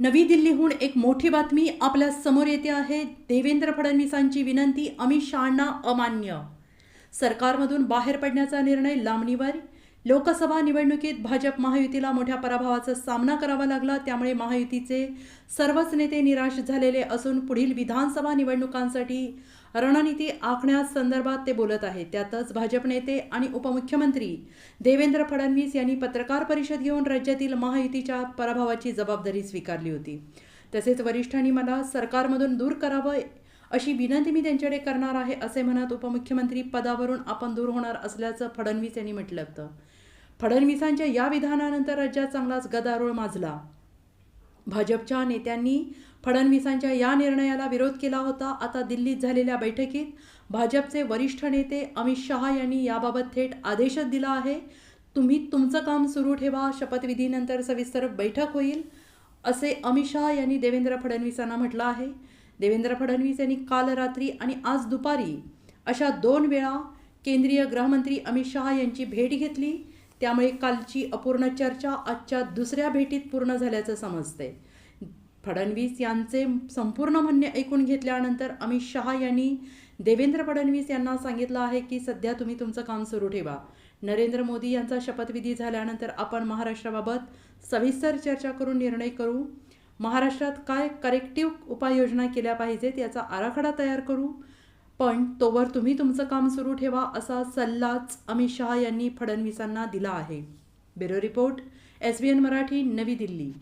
नवी दिल्लीहून एक मोठी बातमी आपल्यासमोर येते आहे. देवेंद्र फडणवीसांची विनंती अमित शहांना अमान्य. सरकारमधून बाहेर पडण्याचा निर्णय लांबणीवर लोकसभा निवडणुकीत भाजप महायुतीला मोठ्या पराभवाचा सामना करावा लागला. त्यामुळे महायुतीचे सर्वच नेते निराश झालेले असून पुढील विधानसभा निवडणुकांसाठी रणनीती आखण्यासंदर्भात ते बोलत आहेत. त्यातच भाजप नेते आणि उपमुख्यमंत्री देवेंद्र फडणवीस यांनी पत्रकार परिषद घेऊन राज्यातील महायुतीच्या पराभवाची जबाबदारी स्वीकारली होती. तसेच वरिष्ठांनी मला सरकारमधून दूर करावं अशी विनंती मी त्यांच्याकडे करणार आहे असे म्हणत उपमुख्यमंत्री पदावरून आपण दूर होणार असल्याचं फडणवीस यांनी म्हटलं होतं. फडणवीसांच्या या विधानानंतर राज्यात चांगलाच गदारोळ माजला. भाजपच्या नेत्यांनी फडणवीसांच्या या निर्णयाला विरोध केला होता. आता दिल्लीत झालेल्या बैठकीत भाजपचे वरिष्ठ नेते अमित शहा यांनी याबाबत थेट आदेशच दिला आहे. तुम्ही तुमचं काम सुरू ठेवा शपथविधीनंतर सविस्तर बैठक होईल असे अमित शहा यांनी देवेंद्र फडणवीसांना म्हटलं आहे. देवेंद्र फडणवीस यांनी काल रात्री आणि आज दुपारी अशा दोन वेळा केंद्रीय गृहमंत्री अमित शहा यांची भेट घेतली. त्यामुळे कालची अपूर्ण चर्चा आजच्या दुसऱ्या भेटीत पूर्ण झाल्याचं समजतंय. फडणवीस यांचे संपूर्ण म्हणणे ऐकून घेतल्यानंतर अमित शहा यांनी देवेंद्र फडणवीस यांना सांगितलं आहे की सध्या तुम्ही तुमचं काम सुरू ठेवा. नरेंद्र मोदी यांचा शपथविधी झाल्यानंतर आपण महाराष्ट्राबाबत सविस्तर चर्चा करून निर्णय करू. महाराष्ट्रात काय करेक्टिव्ह उपाययोजना केल्या पाहिजेत याचा आराखडा तयार करू. पण तोवर तुम्ही तुमचं काम सुरू ठेवा असा सल्लाच अमित शहा यांनी फडणवीसांना दिला आहे. Bureau report S B N Marathi नवी दिल्ली.